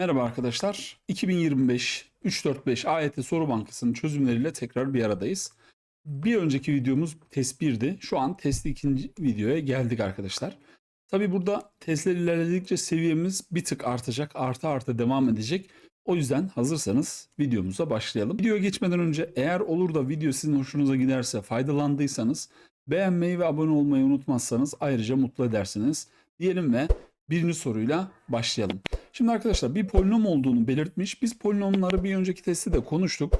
Merhaba arkadaşlar. 2025 345 AYT Soru Bankası'nın çözümleriyle tekrar bir aradayız. Bir önceki videomuz test 1'di. Şu an test 2. videoya geldik arkadaşlar. Tabi burada testler ilerledikçe seviyemiz bir tık artacak. Artı artı devam edecek. O yüzden hazırsanız videomuza başlayalım. Videoya geçmeden önce eğer olur da video sizin hoşunuza giderse faydalandıysanız beğenmeyi ve abone olmayı unutmazsanız ayrıca mutlu edersiniz. Diyelim ve birinci soruyla başlayalım. Şimdi arkadaşlar bir polinom olduğunu belirtmiş. Biz polinomları bir önceki testte de konuştuk.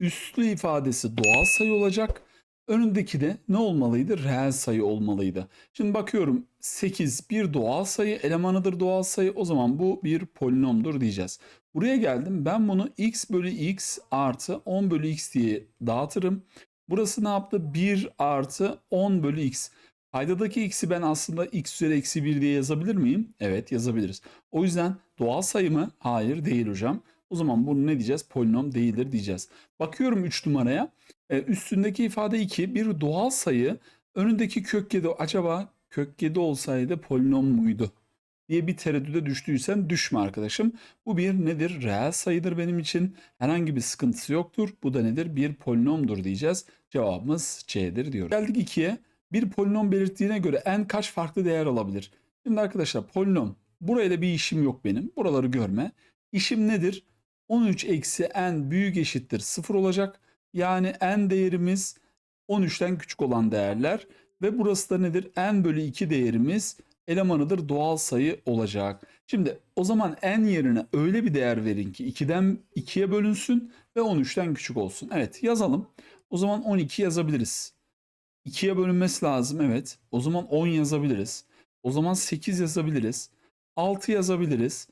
Üslü ifadesi doğal sayı olacak. Önündeki de ne olmalıydı? Reel sayı olmalıydı. Şimdi bakıyorum 8 bir doğal sayı elemanıdır doğal sayı. O zaman bu bir polinomdur diyeceğiz. Buraya geldim. Ben bunu x bölü x artı 10 bölü x diye dağıtırım. Burası ne yaptı? 1 artı 10 bölü x. Paydadaki x'i ben aslında x üzeri eksi 1 diye yazabilir miyim? Evet yazabiliriz. O yüzden doğal sayı mı? Hayır değil hocam. O zaman bunu ne diyeceğiz? Polinom değildir diyeceğiz. Bakıyorum 3 numaraya. Ee, üstündeki ifade 2 bir doğal sayı. Önündeki kök 7 acaba kök 7 olsaydı polinom muydu? diye bir tereddüde düştüysen düşme arkadaşım. Bu bir nedir? Reel sayıdır benim için. Herhangi bir sıkıntısı yoktur. Bu da nedir? Bir polinomdur diyeceğiz. Cevabımız C'dir diyoruz. Geldik 2'ye. Bir polinom belirttiğine göre n kaç farklı değer alabilir? Şimdi arkadaşlar polinom. Burayla bir işim yok benim. Buraları görme. İşim nedir? 13 eksi n büyük eşittir 0 olacak. Yani n değerimiz 13'ten küçük olan değerler. Ve burası da nedir? n bölü 2 değerimiz elemanıdır doğal sayı olacak. Şimdi o zaman n yerine öyle bir değer verin ki 2'den 2'ye bölünsün ve 13'ten küçük olsun. Evet yazalım. O zaman 12 yazabiliriz. 2'ye bölünmesi lazım evet. O zaman 10 yazabiliriz. O zaman 8 yazabiliriz. 6 yazabiliriz.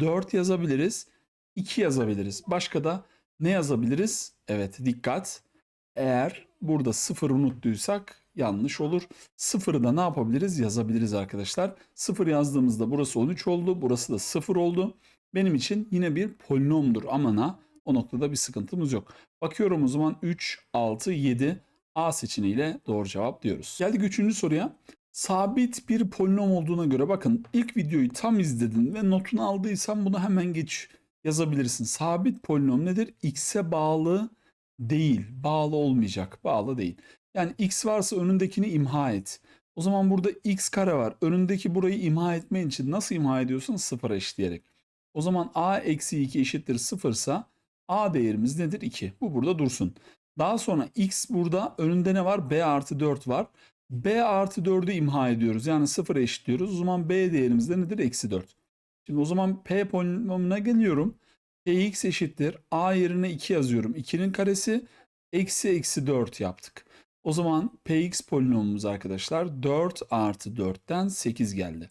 4 yazabiliriz. 2 yazabiliriz. Başka da ne yazabiliriz? Evet dikkat. Eğer burada 0 unuttuysak yanlış olur. 0'ı da ne yapabiliriz? Yazabiliriz arkadaşlar. 0 yazdığımızda burası 13 oldu. Burası da 0 oldu. Benim için yine bir polinomdur amana. O noktada bir sıkıntımız yok. Bakıyorum o zaman 3, 6, 7 A seçeneğiyle doğru cevap diyoruz. Geldik üçüncü soruya. Sabit bir polinom olduğuna göre bakın ilk videoyu tam izledin ve notunu aldıysan bunu hemen geç yazabilirsin. Sabit polinom nedir? X'e bağlı değil. Bağlı olmayacak. Bağlı değil. Yani x varsa önündekini imha et. O zaman burada x kare var. Önündeki burayı imha etmen için nasıl imha ediyorsun? Sıfıra eşitleyerek. O zaman a eksi 2 eşittir sıfırsa a değerimiz nedir? 2. Bu burada dursun. Daha sonra x burada önünde ne var? b artı 4 var. b artı 4'ü imha ediyoruz. Yani sıfıra eşitliyoruz. O zaman b değerimiz de nedir? Eksi 4. Şimdi o zaman p polinomuna geliyorum. px eşittir. a yerine 2 yazıyorum. 2'nin karesi eksi eksi 4 yaptık. O zaman px polinomumuz arkadaşlar 4 artı 4'ten 8 geldi.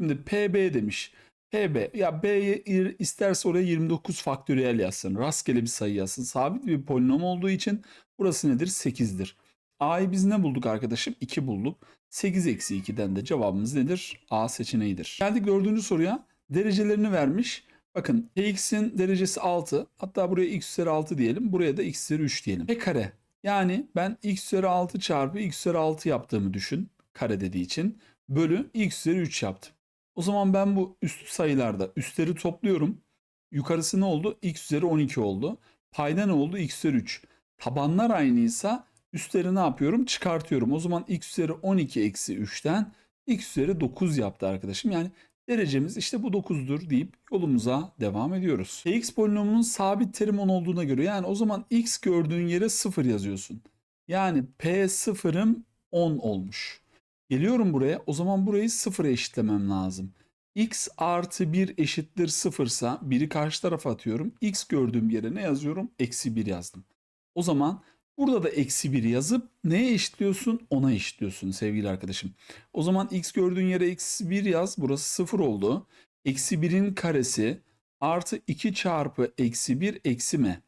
Şimdi pb demiş. Pb ya b isterse oraya 29 faktöriyel yazsın. Rastgele bir sayı yazsın. Sabit bir polinom olduğu için burası nedir? 8'dir. a'yı biz ne bulduk arkadaşım? 2 bulduk. 8 eksi 2'den de cevabımız nedir? A seçeneğidir. Geldik dördüncü soruya. Derecelerini vermiş. Bakın px'in derecesi 6. Hatta buraya x üzeri 6 diyelim. Buraya da x üzeri 3 diyelim. p kare yani ben x üzeri 6 çarpı x üzeri 6 yaptığımı düşün. Kare dediği için. Bölü x üzeri 3 yaptım. O zaman ben bu üst sayılarda üstleri topluyorum. Yukarısı ne oldu? x üzeri 12 oldu. Payda ne oldu? x üzeri 3. Tabanlar aynıysa üstleri ne yapıyorum? Çıkartıyorum. O zaman x üzeri 12 eksi 3'ten x üzeri 9 yaptı arkadaşım. Yani derecemiz işte bu 9'dur deyip yolumuza devam ediyoruz. X polinomunun sabit terim 10 olduğuna göre yani o zaman x gördüğün yere 0 yazıyorsun. Yani p sıfırım 10 olmuş. Geliyorum buraya o zaman burayı 0'a eşitlemem lazım. x artı 1 eşittir 0 ise 1'i karşı tarafa atıyorum. x gördüğüm yere ne yazıyorum? Eksi 1 yazdım. O zaman Burada da eksi 1 yazıp neye eşitliyorsun? Ona eşitliyorsun sevgili arkadaşım. O zaman x gördüğün yere eksi 1 yaz. Burası 0 oldu. Eksi 1'in karesi artı 2 çarpı eksi 1 eksi m.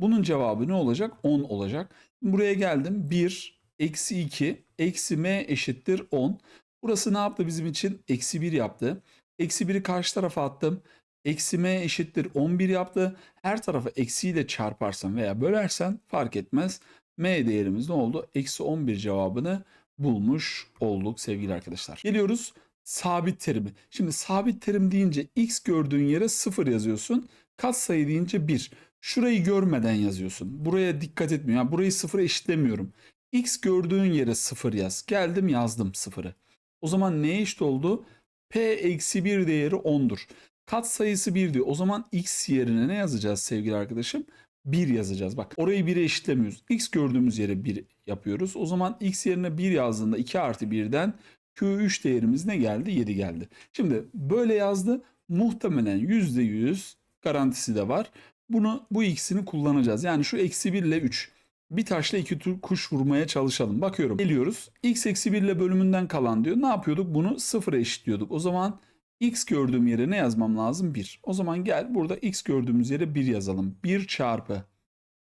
Bunun cevabı ne olacak? 10 olacak. Buraya geldim. 1 eksi 2 eksi m eşittir 10. Burası ne yaptı bizim için? Eksi 1 yaptı. Eksi 1'i karşı tarafa attım. Eksi m eşittir 11 yaptı. Her tarafı eksiyle çarparsan veya bölersen fark etmez. m değerimiz ne oldu? Eksi 11 cevabını bulmuş olduk sevgili arkadaşlar. Geliyoruz sabit terimi. Şimdi sabit terim deyince x gördüğün yere 0 yazıyorsun. Katsayı deyince 1. Şurayı görmeden yazıyorsun. Buraya dikkat etmiyor. Yani burayı 0'a eşitlemiyorum. X gördüğün yere 0 yaz. Geldim yazdım 0'ı. O zaman neye eşit oldu? P eksi 1 değeri 10'dur. Kat sayısı 1 diyor. O zaman x yerine ne yazacağız sevgili arkadaşım? 1 yazacağız. Bak orayı 1'e eşitlemiyoruz. X gördüğümüz yere 1 yapıyoruz. O zaman x yerine 1 yazdığında 2 artı 1'den Q3 değerimiz ne geldi? 7 geldi. Şimdi böyle yazdı. Muhtemelen %100 garantisi de var. Bunu bu ikisini kullanacağız. Yani şu eksi 1 ile 3. Bir taşla iki tur kuş vurmaya çalışalım. Bakıyorum. Geliyoruz. X eksi 1 ile bölümünden kalan diyor. Ne yapıyorduk? Bunu sıfıra eşitliyorduk. O zaman x gördüğüm yere ne yazmam lazım? 1. O zaman gel burada x gördüğümüz yere 1 yazalım. 1 çarpı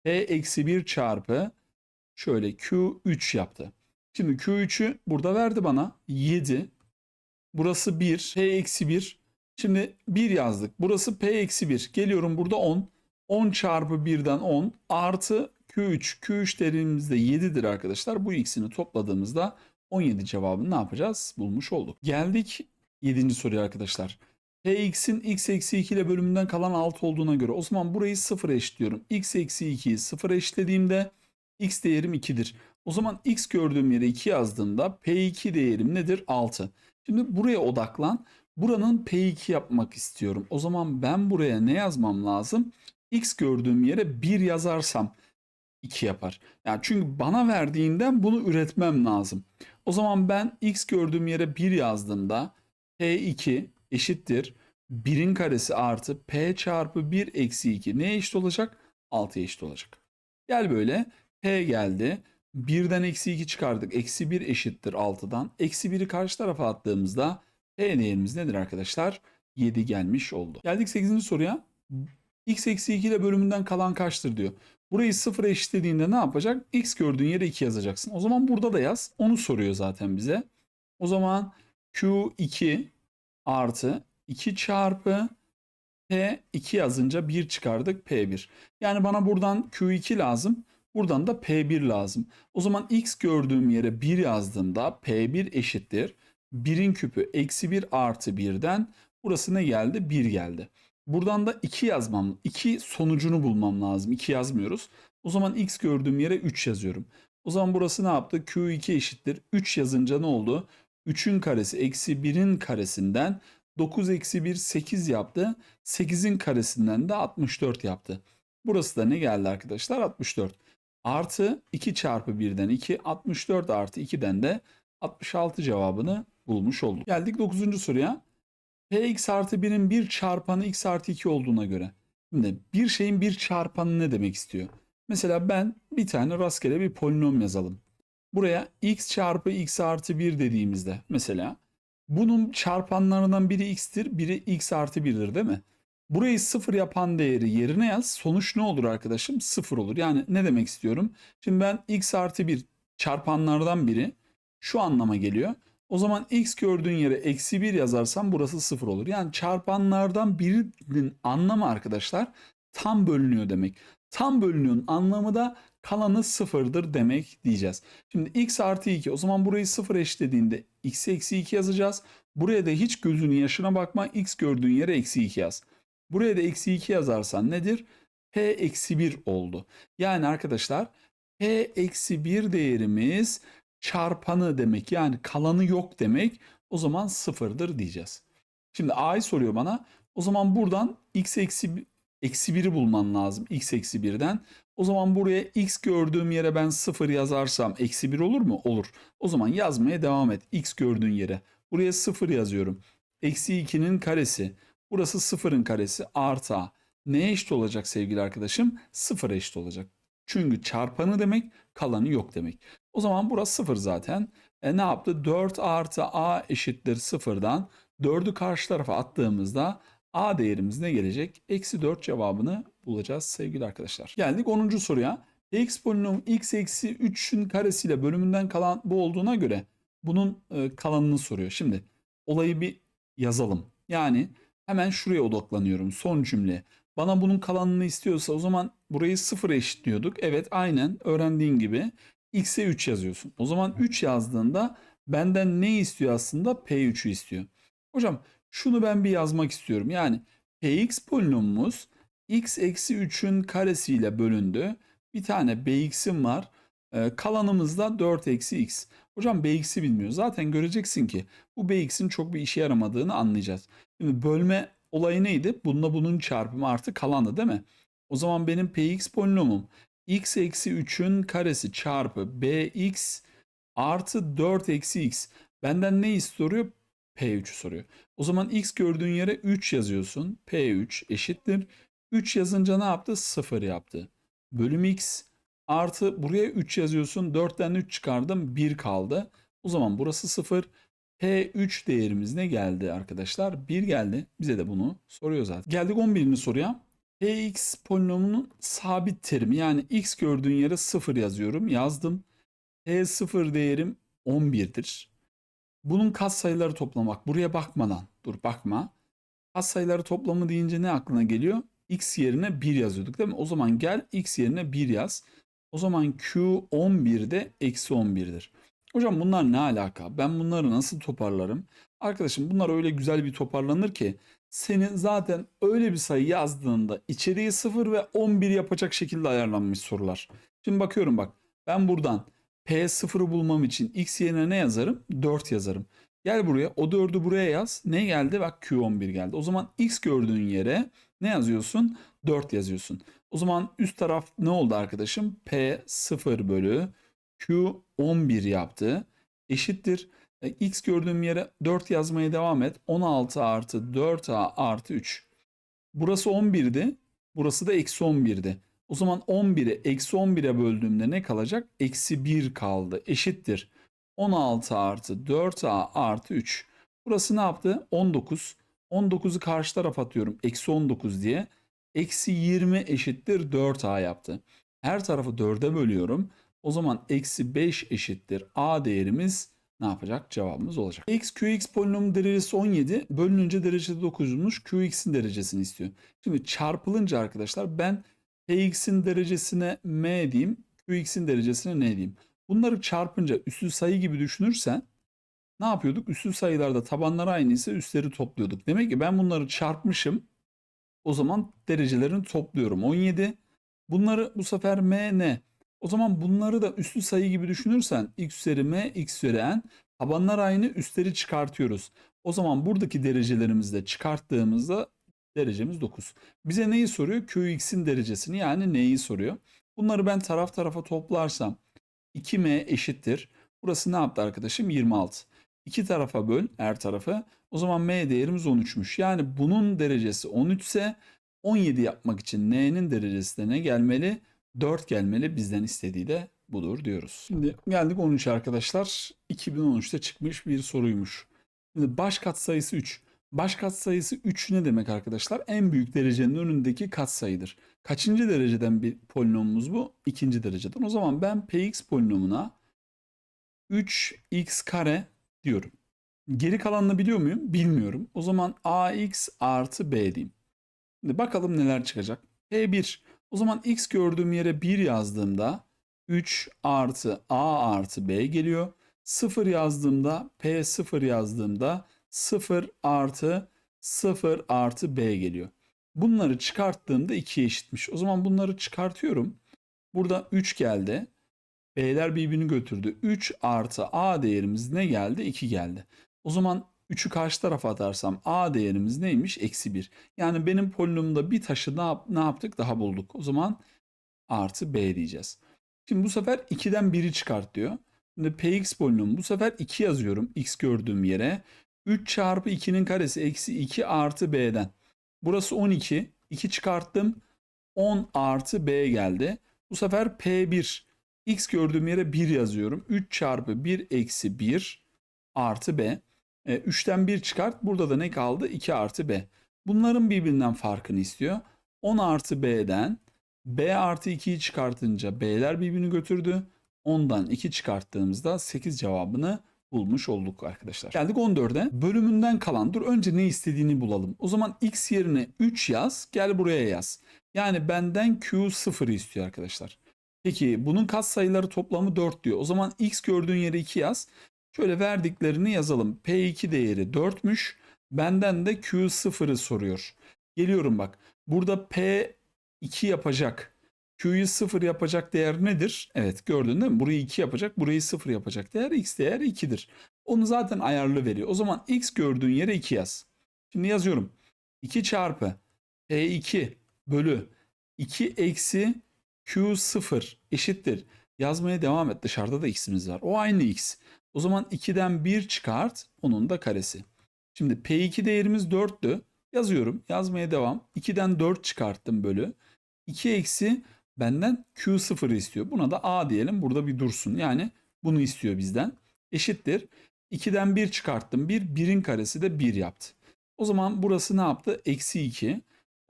p eksi 1 çarpı şöyle q3 yaptı. Şimdi q3'ü burada verdi bana 7. Burası 1. p eksi 1. Şimdi 1 yazdık. Burası p eksi 1. Geliyorum burada 10. 10 çarpı 1'den 10 artı Q3. Q3 değerimiz de 7'dir arkadaşlar. Bu ikisini topladığımızda 17 cevabını ne yapacağız? Bulmuş olduk. Geldik 7. soruya arkadaşlar. Px'in x eksi 2 ile bölümünden kalan 6 olduğuna göre o zaman burayı 0'a eşitliyorum. x eksi 2'yi 0'a eşitlediğimde x değerim 2'dir. O zaman x gördüğüm yere 2 yazdığımda p2 değerim nedir? 6. Şimdi buraya odaklan. Buranın p2 yapmak istiyorum. O zaman ben buraya ne yazmam lazım? x gördüğüm yere 1 yazarsam 2 yapar. Yani çünkü bana verdiğinden bunu üretmem lazım. O zaman ben x gördüğüm yere 1 yazdığımda p2 eşittir 1'in karesi artı p çarpı 1 eksi 2 neye eşit olacak? 6'ya eşit olacak. Gel böyle p geldi. 1'den eksi 2 çıkardık. Eksi 1 eşittir 6'dan. Eksi 1'i karşı tarafa attığımızda p değerimiz nedir arkadaşlar? 7 gelmiş oldu. Geldik 8. soruya. x eksi 2 ile bölümünden kalan kaçtır diyor. Burayı sıfıra eşitlediğinde ne yapacak? X gördüğün yere 2 yazacaksın. O zaman burada da yaz. Onu soruyor zaten bize. O zaman Q2 artı 2 çarpı P2 yazınca 1 çıkardık P1. Yani bana buradan Q2 lazım. Buradan da P1 lazım. O zaman X gördüğüm yere 1 yazdığımda P1 eşittir. 1'in küpü eksi 1 artı 1'den burası ne geldi? 1 geldi. Buradan da 2 yazmam, 2 sonucunu bulmam lazım. 2 yazmıyoruz. O zaman x gördüğüm yere 3 yazıyorum. O zaman burası ne yaptı? Q2 eşittir. 3 yazınca ne oldu? 3'ün karesi eksi 1'in karesinden 9 eksi 1 8 yaptı. 8'in karesinden de 64 yaptı. Burası da ne geldi arkadaşlar? 64. Artı 2 çarpı 1'den 2, 64 artı 2'den de 66 cevabını bulmuş olduk. Geldik 9. soruya. Px artı 1'in bir çarpanı x artı 2 olduğuna göre. Şimdi bir şeyin bir çarpanı ne demek istiyor? Mesela ben bir tane rastgele bir polinom yazalım. Buraya x çarpı x artı 1 dediğimizde mesela bunun çarpanlarından biri x'tir, biri x artı 1'dir değil mi? Burayı sıfır yapan değeri yerine yaz. Sonuç ne olur arkadaşım? Sıfır olur. Yani ne demek istiyorum? Şimdi ben x artı 1 çarpanlardan biri şu anlama geliyor. O zaman x gördüğün yere eksi 1 yazarsam burası 0 olur. Yani çarpanlardan birinin anlamı arkadaşlar tam bölünüyor demek. Tam bölünüyorun anlamı da kalanı sıfırdır demek diyeceğiz. Şimdi x artı 2 o zaman burayı 0 eşitlediğinde x eksi 2 yazacağız. Buraya da hiç gözünün yaşına bakma x gördüğün yere eksi 2 yaz. Buraya da eksi 2 yazarsan nedir? p eksi 1 oldu. Yani arkadaşlar p eksi 1 değerimiz çarpanı demek yani kalanı yok demek o zaman sıfırdır diyeceğiz. Şimdi a'yı soruyor bana. O zaman buradan x eksi eksi 1'i bulman lazım x eksi 1'den. O zaman buraya x gördüğüm yere ben 0 yazarsam eksi 1 olur mu? Olur. O zaman yazmaya devam et. x gördüğün yere. Buraya 0 yazıyorum. Eksi 2'nin karesi. Burası 0'ın karesi artı a. Neye eşit olacak sevgili arkadaşım? 0'a eşit olacak. Çünkü çarpanı demek kalanı yok demek. O zaman burası 0 zaten. E ne yaptı? 4 artı a eşittir 0'dan 4'ü karşı tarafa attığımızda a değerimiz ne gelecek? Eksi 4 cevabını bulacağız sevgili arkadaşlar. Geldik 10. soruya. x polinomu x eksi 3'ün karesiyle bölümünden kalan bu olduğuna göre bunun e, kalanını soruyor. Şimdi olayı bir yazalım. Yani hemen şuraya odaklanıyorum son cümle. Bana bunun kalanını istiyorsa o zaman burayı sıfır eşitliyorduk. Evet aynen öğrendiğin gibi x'e 3 yazıyorsun. O zaman 3 yazdığında Benden ne istiyor aslında? P3'ü istiyor. Hocam şunu ben bir yazmak istiyorum. Yani Px polinomumuz x eksi 3'ün karesiyle bölündü. Bir tane bx'im var. Ee, kalanımız da 4 eksi x. Hocam bx'i bilmiyor. Zaten göreceksin ki bu bx'in çok bir işe yaramadığını anlayacağız. Şimdi bölme olayı neydi? Bununla bunun çarpımı artı kalandı değil mi? O zaman benim px polinomum x eksi 3'ün karesi çarpı bx artı 4 eksi x. Benden ne soruyor? P3'ü soruyor. O zaman x gördüğün yere 3 yazıyorsun. P3 eşittir. 3 yazınca ne yaptı? 0 yaptı. Bölüm x artı buraya 3 yazıyorsun. 4'ten 3 çıkardım. 1 kaldı. O zaman burası 0. P3 değerimiz ne geldi arkadaşlar? 1 geldi. Bize de bunu soruyor zaten. Geldik 11. soruya. Px polinomunun sabit terimi yani x gördüğün yere 0 yazıyorum. Yazdım. P0 değerim 11'dir. Bunun katsayıları toplamak. Buraya bakmadan. Dur bakma. Katsayıları toplamı deyince ne aklına geliyor? X yerine 1 yazıyorduk değil mi? O zaman gel X yerine 1 yaz. O zaman Q 11'de eksi 11'dir. Hocam bunlar ne alaka? Ben bunları nasıl toparlarım? Arkadaşım bunlar öyle güzel bir toparlanır ki senin zaten öyle bir sayı yazdığında içeriği 0 ve 11 yapacak şekilde ayarlanmış sorular. Şimdi bakıyorum bak ben buradan P0'ı bulmam için x yerine ne yazarım? 4 yazarım. Gel buraya o 4'ü buraya yaz. Ne geldi? Bak Q11 geldi. O zaman x gördüğün yere ne yazıyorsun? 4 yazıyorsun. O zaman üst taraf ne oldu arkadaşım? P0 bölü Q11 yaptı. Eşittir. E, X gördüğüm yere 4 yazmaya devam et. 16 artı 4A artı 3. Burası 11'di. Burası da eksi 11'di. O zaman 11'i eksi 11'e böldüğümde ne kalacak? Eksi 1 kaldı. Eşittir. 16 artı 4A artı 3. Burası ne yaptı? 19. 19'u karşı tarafa atıyorum. Eksi 19 diye. Eksi 20 eşittir 4A yaptı. Her tarafı 4'e bölüyorum. O zaman eksi 5 eşittir A değerimiz ne yapacak? Cevabımız olacak. X, Qx polinomun derecesi 17. Bölününce derecesi 9'muş. Qx'in derecesini istiyor. Şimdi çarpılınca arkadaşlar ben Px'in derecesine m diyeyim. Qx'in derecesine n diyeyim. Bunları çarpınca üslü sayı gibi düşünürsen ne yapıyorduk? Üslü sayılarda tabanlar aynıysa üstleri topluyorduk. Demek ki ben bunları çarpmışım. O zaman derecelerini topluyorum. 17. Bunları bu sefer m n. O zaman bunları da üslü sayı gibi düşünürsen x üzeri m, x üzeri n. Tabanlar aynı üstleri çıkartıyoruz. O zaman buradaki derecelerimizi de çıkarttığımızda derecemiz 9. Bize neyi soruyor? Qx'in derecesini yani neyi soruyor? Bunları ben taraf tarafa toplarsam 2m eşittir. Burası ne yaptı arkadaşım? 26. İki tarafa böl her tarafı. O zaman m değerimiz 13'müş. Yani bunun derecesi 13 ise 17 yapmak için n'nin derecesi de ne gelmeli? 4 gelmeli. Bizden istediği de budur diyoruz. Şimdi geldik 13 arkadaşlar. 2013'te çıkmış bir soruymuş. Şimdi baş katsayısı 3. Baş katsayısı 3 ne demek arkadaşlar? En büyük derecenin önündeki katsayıdır. Kaçıncı dereceden bir polinomumuz bu? İkinci dereceden. O zaman ben px polinomuna 3x kare diyorum. Geri kalanını biliyor muyum? Bilmiyorum. O zaman ax artı b diyeyim. Şimdi bakalım neler çıkacak. p1. O zaman x gördüğüm yere 1 yazdığımda 3 artı a artı b geliyor. 0 yazdığımda p 0 yazdığımda 0 artı 0 artı b geliyor. Bunları çıkarttığımda 2'ye eşitmiş. O zaman bunları çıkartıyorum. Burada 3 geldi. B'ler birbirini götürdü. 3 artı A değerimiz ne geldi? 2 geldi. O zaman 3'ü karşı tarafa atarsam A değerimiz neymiş? Eksi 1. Yani benim polinomda bir taşı ne, yap- ne yaptık? Daha bulduk. O zaman artı B diyeceğiz. Şimdi bu sefer 2'den 1'i çıkart diyor. Şimdi Px polinomu bu sefer 2 yazıyorum x gördüğüm yere. 3 çarpı 2'nin karesi eksi 2 artı b'den. Burası 12. 2 çıkarttım. 10 artı b geldi. Bu sefer p1. x gördüğüm yere 1 yazıyorum. 3 çarpı 1 eksi 1 artı b. E, 3'ten 1 çıkart. Burada da ne kaldı? 2 artı b. Bunların birbirinden farkını istiyor. 10 artı b'den b artı 2'yi çıkartınca b'ler birbirini götürdü. 10'dan 2 çıkarttığımızda 8 cevabını bulmuş olduk arkadaşlar. Geldik 14'e. Bölümünden kalan dur önce ne istediğini bulalım. O zaman x yerine 3 yaz gel buraya yaz. Yani benden q 0 istiyor arkadaşlar. Peki bunun katsayıları toplamı 4 diyor. O zaman x gördüğün yere 2 yaz. Şöyle verdiklerini yazalım. P2 değeri 4'müş. Benden de Q0'ı soruyor. Geliyorum bak. Burada P2 yapacak. Q'yu 0 yapacak değer nedir? Evet gördün değil mi? Burayı 2 yapacak, burayı 0 yapacak değer x değer 2'dir. Onu zaten ayarlı veriyor. O zaman x gördüğün yere 2 yaz. Şimdi yazıyorum. 2 çarpı P2 bölü 2 eksi Q0 eşittir. Yazmaya devam et. Dışarıda da x'imiz var. O aynı x. O zaman 2'den 1 çıkart. Onun da karesi. Şimdi P2 değerimiz 4'tü. Yazıyorum. Yazmaya devam. 2'den 4 çıkarttım bölü. 2 eksi benden Q0'ı istiyor. Buna da A diyelim. Burada bir dursun. Yani bunu istiyor bizden. Eşittir. 2'den 1 çıkarttım. 1. 1'in karesi de 1 yaptı. O zaman burası ne yaptı? Eksi 2.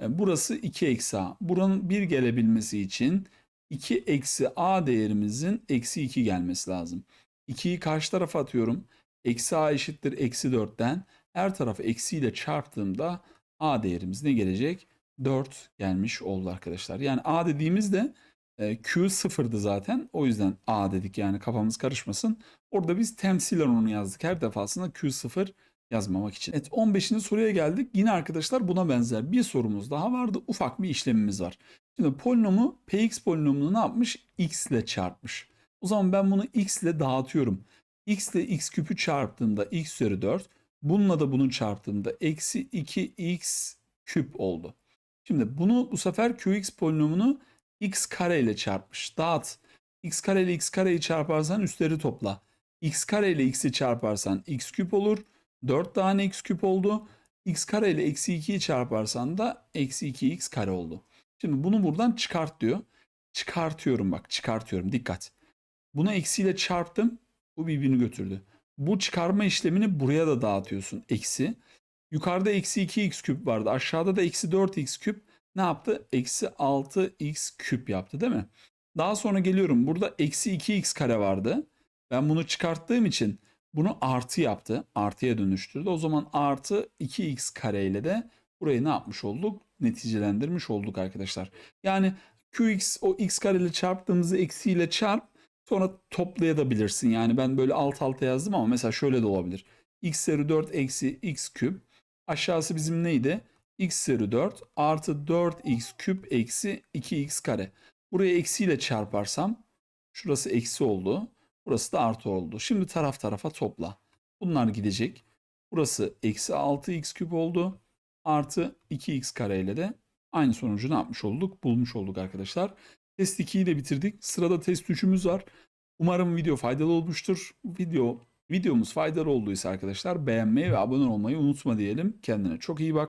E, Burası 2 eksi A. Buranın 1 gelebilmesi için 2 eksi A değerimizin eksi 2 gelmesi lazım. 2'yi karşı tarafa atıyorum. Eksi A eşittir eksi 4'ten. Her tarafı eksiyle çarptığımda A değerimiz ne gelecek? 4 gelmiş oldu arkadaşlar. Yani A dediğimizde e, Q sıfırdı zaten. O yüzden A dedik yani kafamız karışmasın. Orada biz temsilen onu yazdık. Her defasında Q0 yazmamak için. Evet 15. soruya geldik. Yine arkadaşlar buna benzer bir sorumuz daha vardı. Ufak bir işlemimiz var. Şimdi polinomu px polinomunu ne yapmış? x ile çarpmış. O zaman ben bunu x ile dağıtıyorum. x ile x küpü çarptığımda x üzeri 4. Bununla da bunu çarptığımda eksi 2x küp oldu. Şimdi bunu bu sefer qx polinomunu x kare ile çarpmış. Dağıt. x kare ile x kareyi çarparsan üstleri topla. x kare ile x'i çarparsan x küp olur. 4 tane x küp oldu. x kare ile eksi 2'yi çarparsan da eksi 2x kare oldu. Şimdi bunu buradan çıkart diyor. Çıkartıyorum bak çıkartıyorum dikkat. Bunu eksiyle çarptım. Bu birbirini götürdü. Bu çıkarma işlemini buraya da dağıtıyorsun. Eksi. Yukarıda eksi 2x küp vardı. Aşağıda da eksi 4x küp. Ne yaptı? Eksi 6x küp yaptı değil mi? Daha sonra geliyorum. Burada eksi 2x kare vardı. Ben bunu çıkarttığım için bunu artı yaptı. Artıya dönüştürdü. O zaman artı 2x kare ile de burayı ne yapmış olduk? Neticelendirmiş olduk arkadaşlar. Yani qx o x kare ile çarptığımızı eksiyle çarp sonra toplayabilirsin. Yani ben böyle alt alta yazdım ama mesela şöyle de olabilir. x üzeri 4 eksi x küp. Aşağısı bizim neydi? x üzeri 4 artı 4x küp eksi 2x kare. Buraya eksiyle çarparsam şurası eksi oldu. Burası da artı oldu. Şimdi taraf tarafa topla. Bunlar gidecek. Burası eksi 6x küp oldu. Artı 2x kare ile de aynı sonucu ne yapmış olduk? Bulmuş olduk arkadaşlar. Test 2'yi de bitirdik. Sırada test 3'ümüz var. Umarım video faydalı olmuştur. Video videomuz faydalı olduysa arkadaşlar beğenmeyi ve abone olmayı unutma diyelim. Kendine çok iyi bak.